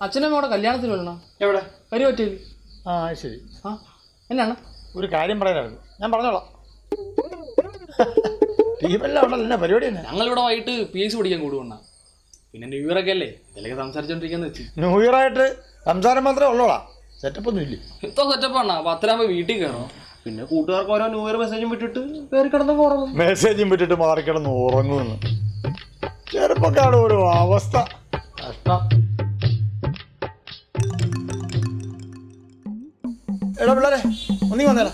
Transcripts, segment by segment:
അച്ഛനും അവിടെ കല്യാണത്തിന് വരണോ? എവിടെ? കരുവറ്റയിൽ ആ ശരി. ആ എന്നാണ്? ഒരു കാര്യം പറയാനായിരുന്നു. ഞാൻ പറഞ്ഞോളാം. ടീമെല്ലാം ഉണ്ടല്ലോ എന്നാ പരിപാടി തന്നെ? ഞങ്ങളിവിടെ വൈകിട്ട് പി എസ് പഠിക്കാൻ കൂടുവണ്ണ പിന്നെ ന്യൂ ഇയർ ഒക്കെ അല്ലേ? ഇതിലൊക്കെ സംസാരിച്ചോണ്ടിരിക്കാന്ന് വെച്ച്. ന്യൂ ഇയർ ആയിട്ട് സംസാരം മാത്രമേ ഉള്ളോളാ സെറ്റപ്പ് ഒന്നും ഇല്ല? ഇപ്പൊ സെറ്റപ്പ് ആണ് അത്രയാകുമ്പോ വീട്ടിൽ കയറണം പിന്നെ കൂട്ടുകാർക്ക് ഓരോ ന്യൂ ഇയർ മെസ്സേജും വിട്ടിട്ട് കയറി കിടന്നു പോറണം. മെസ്സേജും വിട്ടിട്ട് മാറിക്കിടന്ന് ഉറങ്ങുമെന്ന് ചെറുപ്പക്കാരുടെ ഒരു അവസ്ഥ. കഷ്ടം. എടാ പിള്ളേരെ ഒന്നി വന്നേടാ.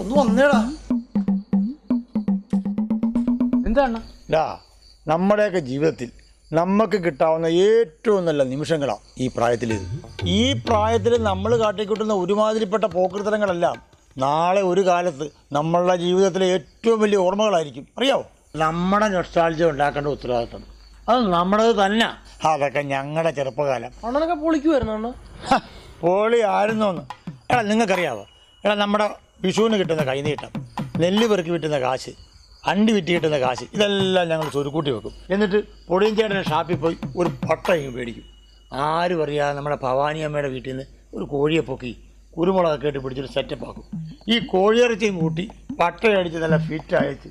ഒന്ന് വന്നേടാ. എന്താ അണ്ണ? ഡാ നമ്മുടെയൊക്കെ ജീവിതത്തിൽ നമുക്ക് കിട്ടാവുന്ന ഏറ്റവും നല്ല നിമിഷങ്ങളാണ് ഈ പ്രായത്തിൽ ഈ പ്രായത്തിൽ നമ്മൾ കാട്ടിക്കൂട്ടുന്ന ഒരുമാതിരിപ്പെട്ട പോക്കൃത്തരങ്ങളെല്ലാം നാളെ ഒരു കാലത്ത് നമ്മളുടെ ജീവിതത്തിലെ ഏറ്റവും വലിയ ഓർമ്മകളായിരിക്കും. അറിയാവോ? നമ്മുടെ നൊസ്റ്റാൾജി ഉണ്ടാക്കേണ്ട ഉത്തരവാദിത്തം. അത് നമ്മുടേത് തന്നെ. അതൊക്കെ ഞങ്ങളുടെ ചെറുപ്പകാലം. അണ്ണനൊക്കെ പൊളിക്കുമായിരുന്നു അണ്ണ. പൊളി ആയിരുന്നോന്ന്. എടാ നിങ്ങൾക്കറിയാവോ? എടാ നമ്മുടെ വിഷുവിന് കിട്ടുന്ന കൈനീട്ടം നെല്ല് പെറുക്കി വിട്ടുന്ന കാശ് അണ്ടി വിറ്റ് കിട്ടുന്ന കാശ് ഇതെല്ലാം ഞങ്ങൾ ചുരുക്കൂട്ടി വെക്കും. എന്നിട്ട് പൊടിയും ചേട്ടനെ ഷാപ്പിൽ പോയി ഒരു പട്ടയും മേടിക്കും. ആരും അറിയാതെ നമ്മുടെ ഭവാനി അമ്മയുടെ വീട്ടിൽ നിന്ന് ഒരു കോഴിയെ പൊക്കി കുരുമുളകൊക്കെ ഇട്ട് പിടിച്ചൊരു സെറ്റപ്പ് ആക്കും. ഈ കോഴിയിറച്ചിയും കൂട്ടി പട്ടയടിച്ച് നല്ല ഫിറ്റ് അയച്ച്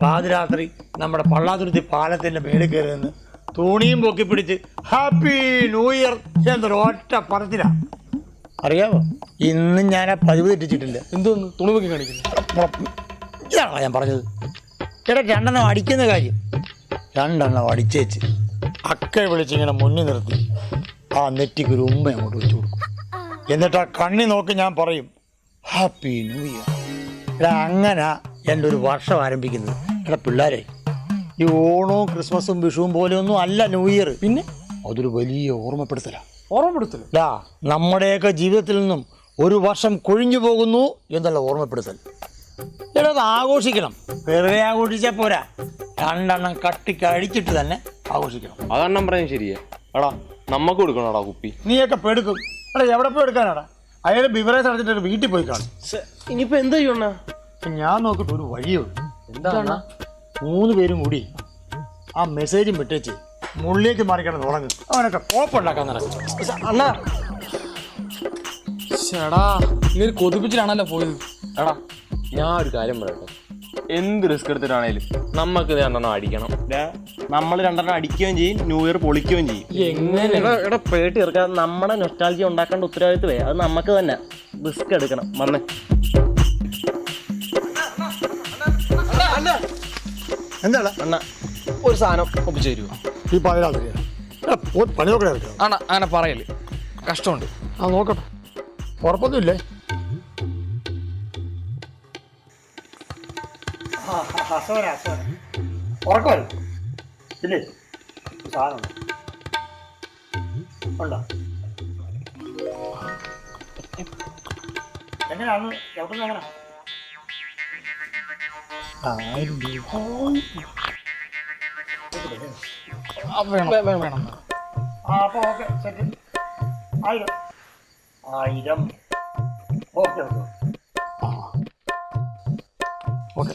പാതിരാത്രി നമ്മുടെ പള്ളാതുരുത്തി പാലത്തിന്റെ മേളിൽ കയറി നിന്ന് തുണിയും പൊക്കി പിടിച്ച് ഹാപ്പി ന്യൂ ഇയർ എന്നൊരു ഒറ്റ പറച്ചിലാണ് അറിയാമോ ഇന്നും ഞാൻ ആ പതിവ് തെറ്റിച്ചിട്ടില്ല എന്തോന്ന്? തുണിമൊക്കെ കാണിക്കുന്നു. ഇതാണോ ഞാൻ പറഞ്ഞത്. ചേട്ടാ രണ്ടെണ്ണം അടിക്കുന്ന കാര്യം. രണ്ടെണ്ണം അടിച്ചേച്ച് അക്ക വിളിച്ചിങ്ങനെ മുന്നിൽ നിർത്തി. ആ നെറ്റിക്ക് ഒരു ഉമ്മ അങ്ങോട്ട് വെച്ചു കൊടുക്കും. എന്നിട്ട് ആ കണ്ണി നോക്കി ഞാൻ പറയും ഹാപ്പി ന്യൂ ഇയർ എടാ അങ്ങനെ എന്റെ ഒരു വർഷം ആരംഭിക്കുന്നത്. എടാ പിള്ളേരെ ഈ ഓണവും ക്രിസ്മസും വിഷുവും പോലെയൊന്നും അല്ല ന്യൂ ഇയർ പിന്നെ? അതൊരു വലിയ ഓർമ്മപ്പെടുത്തലാണ് ഓർമ്മപ്പെടുത്തൽ. ഡാ നമ്മുടെയൊക്കെ ജീവിതത്തിൽ നിന്നും ഒരു വർഷം കൊഴിഞ്ഞു പോകുന്നു എന്നുള്ള ഓർമ്മപ്പെടുത്തൽ. എടാ അത് ആഘോഷിക്കണം. വെറുതെ ആഘോഷിച്ചാൽ പോരാ. രണ്ടെണ്ണം കട്ടിക്ക് അടിച്ചിട്ട് തന്നെ ആഘോഷിക്കണം. അതെണ്ണം പറയുന്നത് ശരിയാ. എടാ നമുക്ക് കൊടുക്കണോടാ കുപ്പി? നീയൊക്കെ പെടുക്കും. എടാ എവിടെ പോയി എടുക്കാനാടാ? അയാൾ ബിവറേജ് അടച്ചിട്ട് വീട്ടിൽ പോയി കാണും. ഇനിയിപ്പോ എന്ത് ചെയ്യണ ഞാൻ നോക്കിയിട്ട് ഒരു വഴിയുണ്ട് എന്താണ് മൂന്ന് പേരും കൂടി ആ മെസ്സേജും വിട്ടേച്ച് മുള്ളിലേക്ക് മാറിക്കണം തുടങ്ങും അവനൊക്കെ കോപ്പുണ്ടാക്കാൻ നടക്കും. അല്ല ചേടാ ഇങ്ങനെ കൊതിപ്പിച്ചിട്ടാണല്ലോ പോയത്. എടാ ഞാൻ ഒരു കാര്യം പറയട്ടെ. എന്ത് റിസ്ക് എടുത്തിട്ടാണേലും. നമുക്ക് ഇത് രണ്ടെണ്ണം അടിക്കണം. നമ്മൾ രണ്ടെണ്ണം അടിക്കുകയും ചെയ്യും ന്യൂ ഇയർ പൊളിക്കുകയും ചെയ്യും. എങ്ങനെ? എടാ എടാ പേട്ടി തീർക്കാൻ നമ്മുടെ നൊസ്റ്റാൾജി ഉണ്ടാക്കേണ്ട ഉത്തരവാദിത്വമേ? അത് നമുക്ക് തന്നെ. റിസ്ക് എടുക്കണം. വന്നേ. എന്താടാ? അണ്ണ ഒരു സാധനം ഒപ്പിച്ചു തരുമോ ഈ പാതിരാത്രി എടാ പോ- പണി നോക്കണേ എടുക്കുക ആണ അങ്ങനെ പറയൽ. കഷ്ടമുണ്ട്. ആ നോക്കട്ടെ. ഉറപ്പൊന്നുമില്ലേ? ഉറക്കമല്ലോ ഇല്ലേ സാധനം ഉണ്ടോ. എങ്ങനെയാണ്? എവിടെ എങ്ങനെ ആയിരം വേണം. വേണം വേണം. ആ അപ്പോൾ ഓക്കെ സെറ്റ്. ആയിരം. ആയിരം. ഓക്കെ ഓക്കെ ആ ഓക്കെ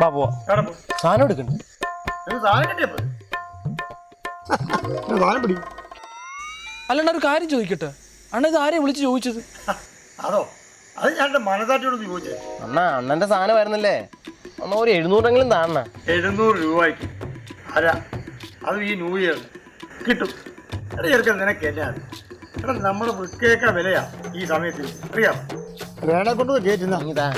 ബാ പോവാ. സാധനം എടുക്കണ്ടേ. സാധനം കിട്ടിയപ്പോ സാധനം പിടി. അല്ലാണ്ട് ഒരു കാര്യം ചോദിക്കട്ടെ. അണ്ണ ഇത് ആരെയും വിളിച്ച് ചോദിച്ചത്? അതോ? അത് ഞാൻ മനസാറ്റിയോട് ചോദിച്ചത് അണ്ണ അണ്ണന്റെ സാധനം വരുന്നില്ലേ അണ്ണ ഒരു എഴുന്നൂറെങ്കിലും താണ എഴുന്നൂറ് രൂപയ്ക്ക്. അല്ല അത് ഈ ന്യൂ ഇയർ കിട്ടും. എടാ ചെറുക്കൻ നിനക്ക് എന്നാ എടാ നമ്മുടെ വൃക്കേക്ക വിലയാ ഈ സമയത്തിൽ അറിയാം. വേണ കൊണ്ട് കയറ്റുന്ന ഇതാ.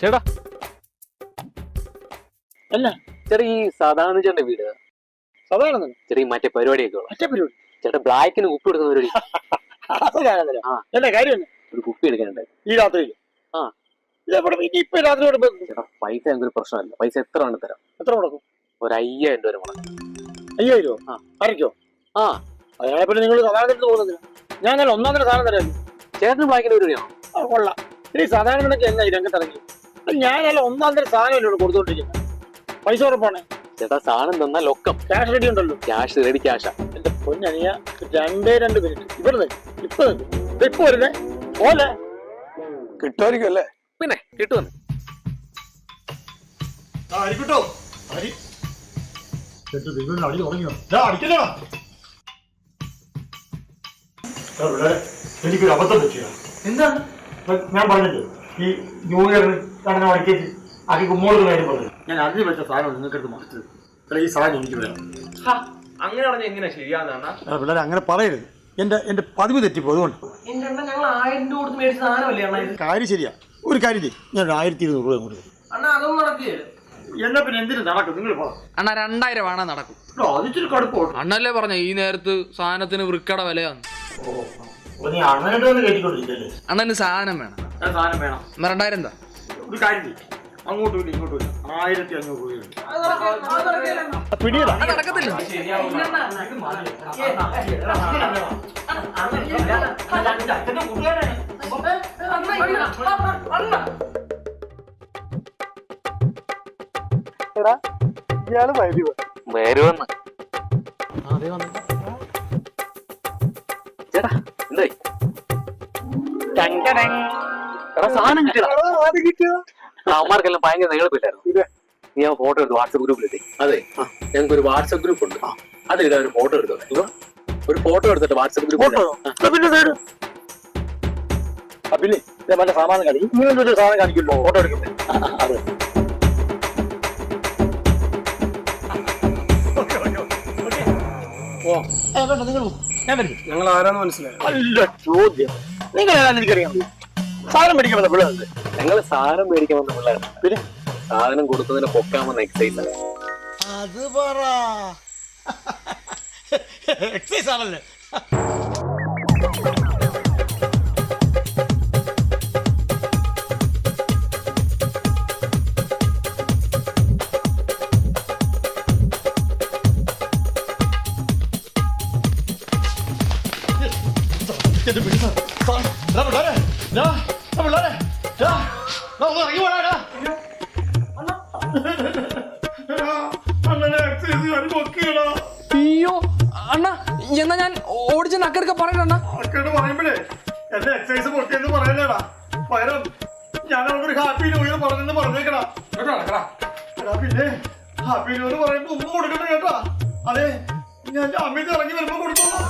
ചേട്ടാ. അല്ല ചേട്ടാ ഈ സാധാരണ ചേട്ടന്റെ വീട്. സാധാരണ ചെറിയ മറ്റേ പരിപാടിയൊക്കെ മറ്റേ പരിപാടി. ചേട്ടാ ബ്ലാക്കിന് കുപ്പി എടുക്കുന്ന പരിപാടി. ആ. കാര്യം? ഒരു കുപ്പി എടുക്കാനുണ്ട്. ഈ രാത്രിയിൽ ആ. ഇതെവിടെ രാത്രി ഇവിടെ ചേട്ടാ പൈസ ഞങ്ങൾക്ക് പ്രശ്നമല്ല. പൈസ എത്ര വേണം തരാം? എത്ര മുടക്കും? ഒരു അയ്യായിരം രൂപ മുടക്കാം. അയ്യായിരോ? ആ. അരക്കോ ആ. അതിനാണെ പിന്നെ നിങ്ങൾ സാധാരണ എടുത്ത് പോകുന്നില്ല ഞാൻ നല്ല ഒന്നാം തരം സാധനം തരാം. ചേട്ടന് ബ്ലാക്കിന് പരിപാടിയാണോ? ആ, കൊള്ളാം. ഇനി സാധാരണ നിനക്ക് എന്നാ ഈ രംഗത്തിറങ്ങി? ഞാനല്ല ഒന്നാം തരം സാധനം എന്നോട് കൊടുത്തോണ്ടിരിക്കുന്നത് പൈസ ഉറപ്പാണ്? ചേട്ടാ സാധനം തന്നാൽ ലൊക്കം. ക്യാഷ് റെഡി ഉണ്ടല്ലോ. ക്യാഷ് റെഡി ക്യാഷാ എന്റെ പൊന്നനിയ രണ്ടേ രണ്ട് മിനിറ്റ് ഇവിടെ ഇപ്പൊ വരുന്നേ. പോലെ കിട്ടുമായിരിക്കും അല്ലേ? പിന്നെ കിട്ടുമെന്ന് അടിക്കട്ടോ. അടി. ചെട്ടു ദൈവം അടി തുടങ്ങിയോ? ഞാൻ അടിക്കല്ലോ എനിക്കൊരു അബദ്ധം പറ്റിയ എന്താണ് ഞാൻ പറഞ്ഞല്ലോ ഈ ന്യൂ ഇയറിന് കടന്ന വഴിക്കേക്ക് ആക്കി കുമ്മോളുടെ കാര്യം പറഞ്ഞു. ഞാൻ അറിഞ്ഞു വെച്ച സാധനം നിങ്ങൾക്ക് എടുത്ത് മറിച്ചത്. അല്ല ഈ സാധനം എനിക്ക് വേണം. അങ്ങനെ പറഞ്ഞാൽ എങ്ങനെയാ ശരിയാന്ന് പറഞ്ഞാ ആ പിള്ളേരെ അങ്ങനെ പറയരുത്. എന്റെ എന്റെ പതിവ് തെറ്റിപ്പോ അതുകൊണ്ട് എന്റെ അണ്ണ ഞങ്ങൾ ആയിരം രൂപ കൊടുത്ത് മേടിച്ച സാധനമല്ലേ അണ്ണ ഇത്? കാര്യം ശരിയാ. ഒരു കാര്യം ചെയ്യും. ഞാൻ ഒരു ആയിരത്തി ഇരുന്നൂറ് രൂപ അങ്ങോട്ട് തരും. അണ്ണ അതൊന്നും നടക്കുകയില്ല എന്നാ പിന്നെ എന്തിനു നടക്കും? നിങ്ങൾ പറ. അണ്ണാ രണ്ടായിരം വേണം നടക്കും. അതിച്ചിരി കടുപ്പം അണ്ണല്ലേ പറഞ്ഞ ഈ നേരത്ത് സാധനത്തിന് വൃക്കട വിലയാണ് നീ കയറ്റിക്കൊണ്ടിരിക്കല്ലേ അണ്ണന് സാധനം വേണം. സാധനം വേണം. എന്നാ രണ്ടായിരം എന്താ? ഒരു കാര്യം ചെയ്യും. അങ്ങോട്ടും ഇല്ല ഇങ്ങോട്ടും ഇല്ല ആയിരത്തി അഞ്ഞൂറ് രൂപയുണ്ട് പിടിയടാ അത് നടക്കത്തില്ല. ഇയാൾ വൈദ്യുതി വരുമെന്ന് ചേട്ടാ എന്തായി? എടാ സാധനം കിട്ടിയടാ അവന്മാർക്കെല്ലാം ഭയങ്കര നീളപ്പില്ലായിരുന്നു. നീ ആ ഫോട്ടോ എടുത്ത് വാട്സപ്പ് ഗ്രൂപ്പിലിട്ടേ അതെ. ഞങ്ങൾക്ക് ഒരു വാട്സപ്പ് ഗ്രൂപ്പ് ഉണ്ട്. അതിലിടാ ഒരു ഫോട്ടോ എടുത്തു ഒരു ഫോട്ടോ എടുത്തിട്ട് വാട്സപ്പ് ഗ്രൂപ്പ് പിന്നെ ഇതേ മറ്റേ സാമാനം കാണിക്കും. ഇങ്ങനെ ഒരു സാധനം കാണിക്കുമ്പോ ഫോട്ടോ എടുക്കുന്നത് അതെ. നിങ്ങൾ ഞാൻ വരും ഞങ്ങൾ ആരാന്ന് മനസ്സിലായി നല്ല ചോദ്യം. നിങ്ങൾ ഏതാണെന്ന് എനിക്കറിയാം. സാധനം മേടിക്കാൻ വന്ന പിള്ളേർ ഞങ്ങൾ സാധനം മേടിക്കാൻ വന്ന പിള്ളേർ പിന്നെ സാധനം കൊടുക്കുന്നതിന് പൊക്കാൻ വന്ന എക്സൈസ് അത് പറ. എക്സൈസ് ആണല്ലേ? എന്റെ സാർ. പിള്ളേരെ, ദാ, ഇറങ്ങി പോടാ, അയ്യോ അണ്ണ എന്നാ ഞാൻ ഓടിച്ച നക്കെടുക്ക പറയണ്ട ആൾക്കാരോട് പറയുമ്പോഴേ എന്റെ എക്സൈസ് പൊട്ടിയെന്ന് പറയല്ലേടാ. പകരം ഞാൻ അവൾക്കൊരു ഹാപ്പി ന്യൂ ഇയർ പറഞ്ഞെന്ന് പറഞ്ഞേക്കടാ. കേട്ടോ എടാ പിന്നെ ഹാപ്പി ന്യൂ ഇയർ പറയുമ്പോ ഉമ്മ കൊടുക്കണ്ട കേട്ടാ. അതെ ഞാൻ അമ്മയ്ക്ക് ഇറങ്ങി വരുമ്പോ കൊടുത്തോളാം.